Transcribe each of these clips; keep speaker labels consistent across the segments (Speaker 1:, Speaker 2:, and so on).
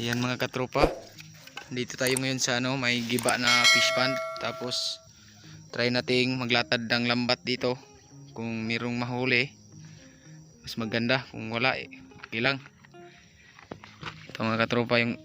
Speaker 1: Ayan mga katropa. Dito tayo ngayon sa ano, may giba na fish pond. Tapos try nating maglatad ng lambat dito. Kung mayroong mahuli, mas maganda. Kung wala, eh, okay lang. Ito mga katropa yung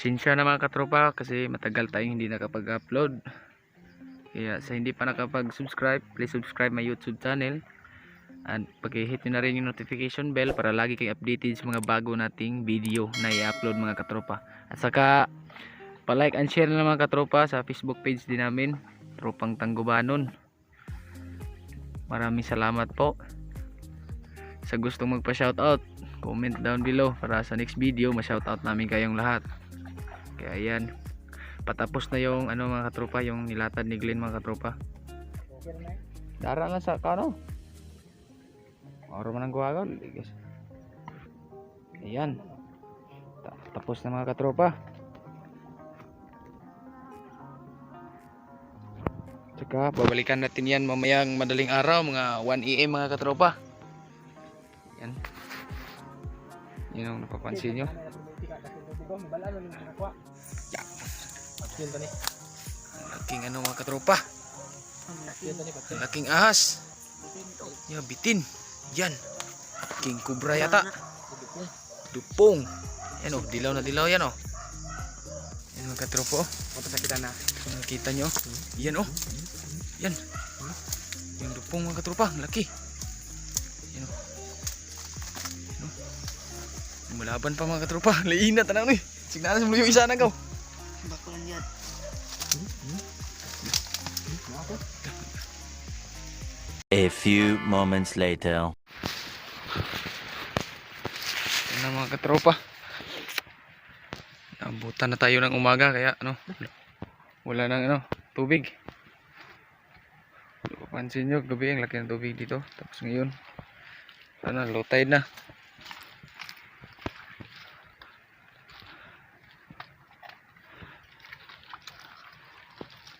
Speaker 1: Pasensya na mga katropa kasi matagal tayong hindi nakapag-upload. Kaya sa hindi pa nakapag-subscribe, please subscribe my YouTube channel. At pag-hit nyo na rin yung notification bell para lagi kayo updated sa mga bago nating video na i-upload mga katropa. At saka pa-like and share na mga katropa sa Facebook page din namin, Tropang Tanggubanon. Maraming salamat po. Sa gustong magpa-shoutout, comment down below para sa next video ma-shoutout namin kayong lahat. Kaya yan. Patapos na yung ano mga katropa, yung nilatad ni Glenn mga katropa. Dara sa kano. Oro man ang guwagaw, guys. Ayan. Ta- Tapos na mga katropa. Tsaka babalikan natin yan mamayang madaling araw, mga 1am mga katropa. Yan. Yun ang napapansin nyo. Laking ano mga katropa. Laking ahas. Yan, bitin. Yan. King kubra yata. Dupong. Yan o, dilaw na dilaw yan o. Yan mga katropa o.
Speaker 2: Mapasakita na.
Speaker 1: Nakita nyo. Yan o. Yan. Yung dupong mga katropa. ang Laki. Yan o. Yan o. Malaban pa mga katropa. Laina tanang ni. Signalas mo yung isa na gaw.
Speaker 3: Few moments later.
Speaker 1: Yan na mga katropa. Nabutan na tayo ng umaga kaya ano. wala nang ano, tubig. Pansin nyo, gabi ang laki ng tubig dito. Tapos ngayon, ano, low tide na.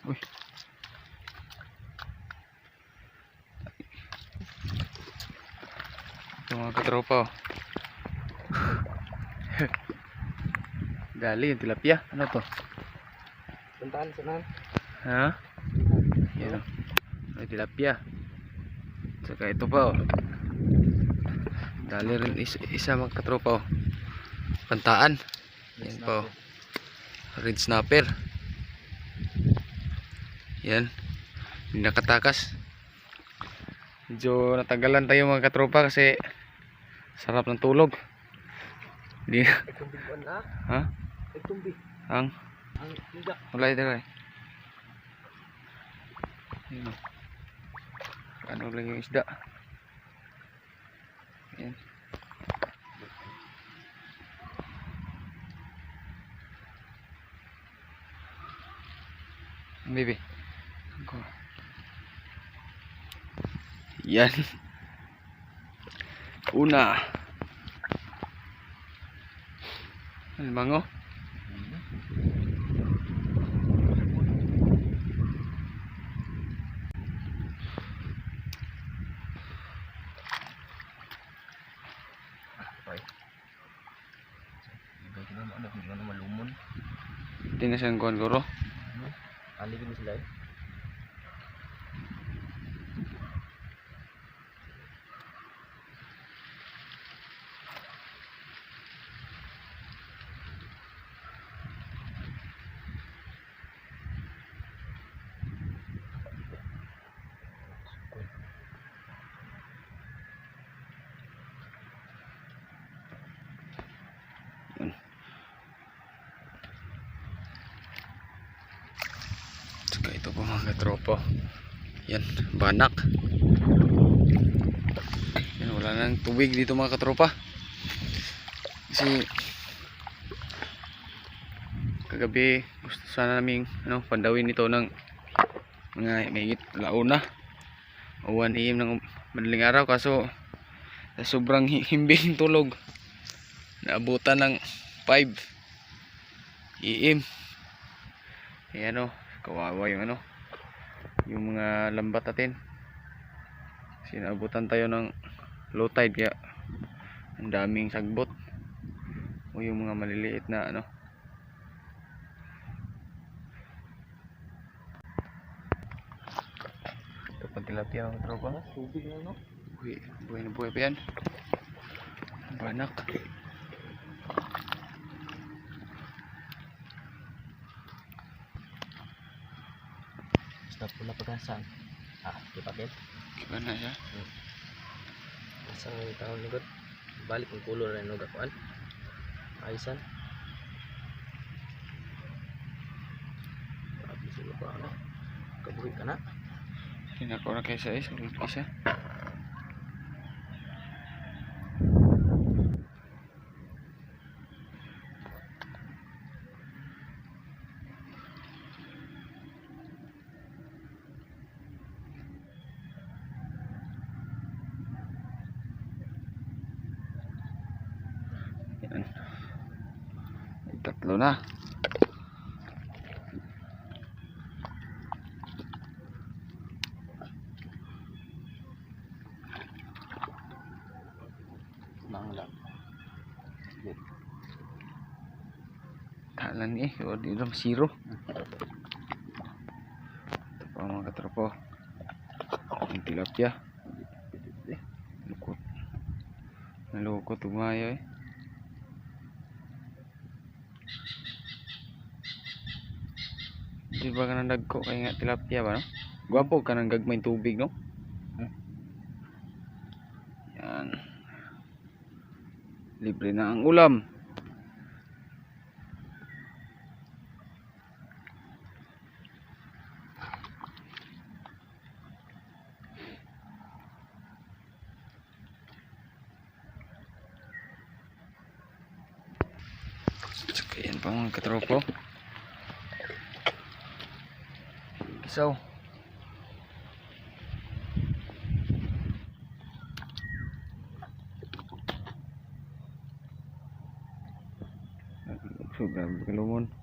Speaker 1: Uy. Ito mga katropa oh. Dali yung tilapia. Ano to?
Speaker 2: Puntaan sa nan.
Speaker 1: Ha? Yan. May tilapia. Saka ito pa oh. Dali rin isa, isa mga katropa oh. Pantaan. Yan pa oh. Red snapper. Yan. Nakatakas. Medyo natagalan tayo mga katropa kasi sarap ng tulog. Hindi
Speaker 2: na.
Speaker 1: Ha?
Speaker 2: Itumbig.
Speaker 1: Ang
Speaker 2: Ang liga.
Speaker 1: Wala ito kay. Yun o. Ano lang yung isda. Yan. Baby. Ako. Yan. Una. Almango.
Speaker 2: Ibig ko naman ano, hindi mo naman lumon.
Speaker 1: Hindi na siyang kuhan guro.
Speaker 2: Aligin mo sila eh.
Speaker 1: Saka ito po mga katropo. Yan, banak. Yan, wala nang tubig dito mga katropa. Kasi kagabi gusto sana naming ano, pandawin ito ng mga may launa o 1 am ng madaling araw kaso sobrang hi- himbing tulog naabutan ng 5 am eh ano kawawa yung ano yung mga lambat natin. Sinabutan tayo ng low tide kaya ang daming sagbot. O yung mga maliliit na ano. Ito pang tilapia mga tropa. Buhay na buhay pa yan. Banak
Speaker 2: Basta pula pagkasan. Ah, di pa kin.
Speaker 1: iba na siya
Speaker 2: Isang taon God. Balik ang kulo na yung gakuan. Aysan. Grabe sila pa ano. Kabuhi ka na.
Speaker 1: Hinako na kaysa is ulit isa Yan. May Tatlo na. Talan eh, o di lang zero. Ito pa mga katropo. Ang tilapia. Lukot. Nalukot umayo eh. Di ba ka nang dagko kay nga tilapia ba no? Gwapo ka nang gagmay tubig no? Yan. Libre na ang ulam. Sugam uh, kelumun.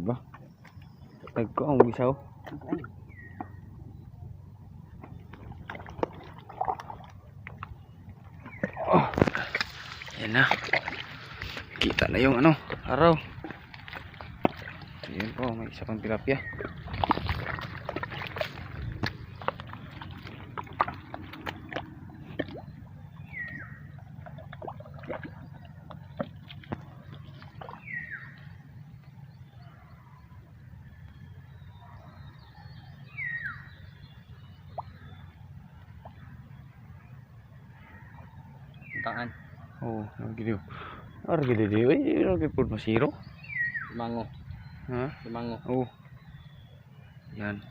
Speaker 1: Oh, di ba? Tagko ang bisaw. Oh. Yan na. Kita na yung ano, araw. Ayun po, may isa pang tilapia.
Speaker 2: Taan.
Speaker 1: Oh, nagiliw. Ara gid di, ay, ra gid pud masiro.
Speaker 2: Mango.
Speaker 1: Ha?
Speaker 2: Mango.
Speaker 1: Oh. Yan.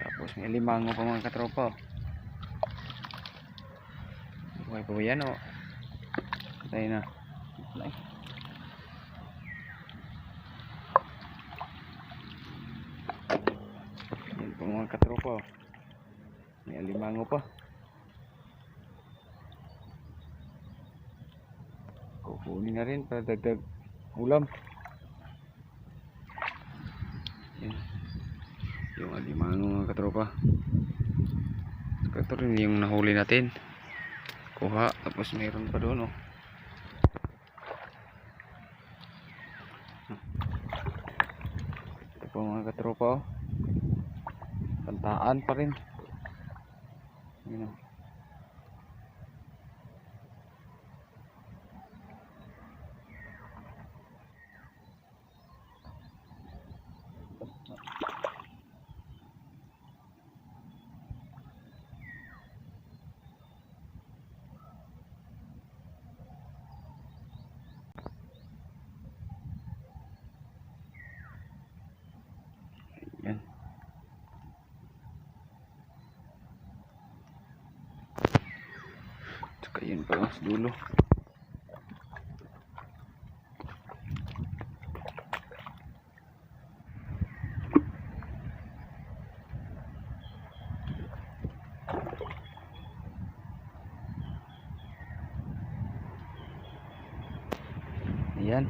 Speaker 1: Tapos may limango pa mga katropa. Buhay pa ba yan o? Patay na.
Speaker 2: Patay.
Speaker 1: Yan pa mga katropa. May alimango pa. Kukunin na rin para dagdag ulam. Yan. Yung alimango mga katropa. Ito rin yung nahuli natin. Kuha. Tapos mayroon pa doon oh. Ito po mga katropa oh. Kantaan pa rin. Yun oh. Yan. Tsaka yun pa sa dulo. Ayan.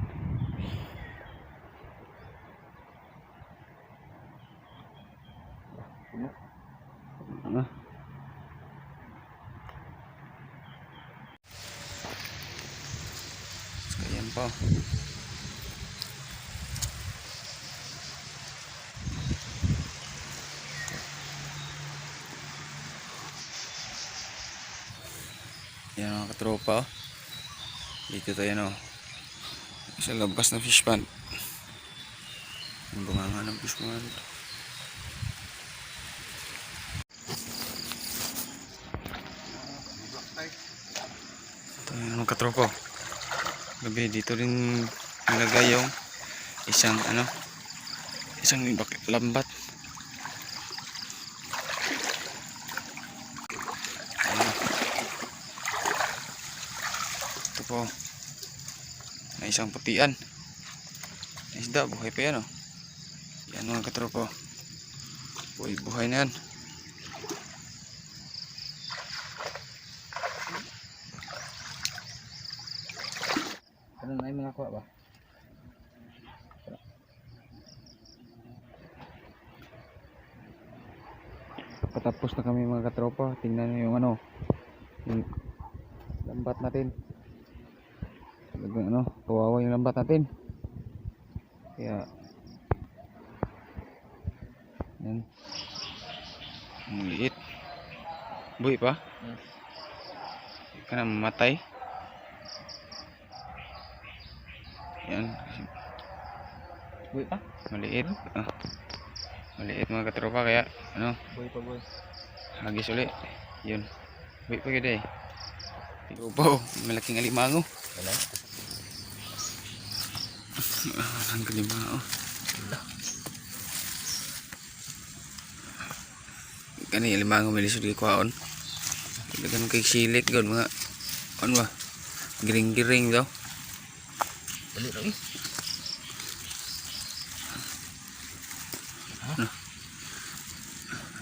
Speaker 1: Ano? Ayan po. Yan mga katropa. oh. Dito tayo no. Sa labas ng fish pond. Yung bunganga ng fish pond. Yung mga katropa. Gabi dito rin nilagay yung isang ano isang lambat. Ito po. May isang putian. Isda, buhay pa yan oh. Yan mga katropa. Buhay, buhay na yan.
Speaker 2: Ano na yung mga kuha ba?
Speaker 1: Patapos na kami mga katropa. Tingnan nyo yung ano. Yung lambat natin. Talagang ano. Kawawa yung lambat natin. Kaya. Yan. Ang liit. Buhay pa?
Speaker 2: Yes.
Speaker 1: Hindi ka na mamatay. Yan.
Speaker 2: Boy pa?
Speaker 1: Maliit. Oh. Maliit mga katropa kaya ano,
Speaker 2: Boy pa boy.
Speaker 1: hagis uli. Yun. Wait pa gede. Iupaw, malaking alimango.
Speaker 2: Wala.
Speaker 1: Ah, ang alimango. Kani alimango may lisod kay kwaon. Dagan kay silik gud mga ano ba? Giring-giring daw.
Speaker 2: Dali na eh.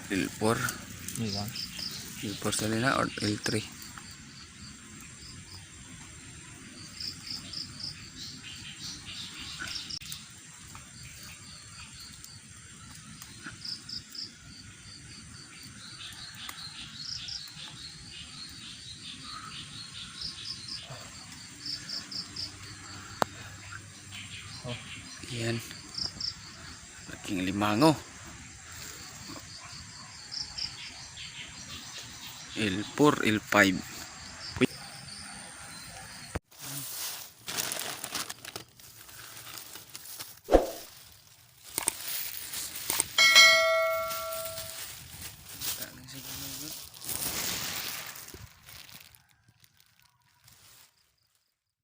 Speaker 1: L4.
Speaker 2: Hindi ba?
Speaker 1: L4 sa nila or L3. Yan. Laking limango. L4, L5.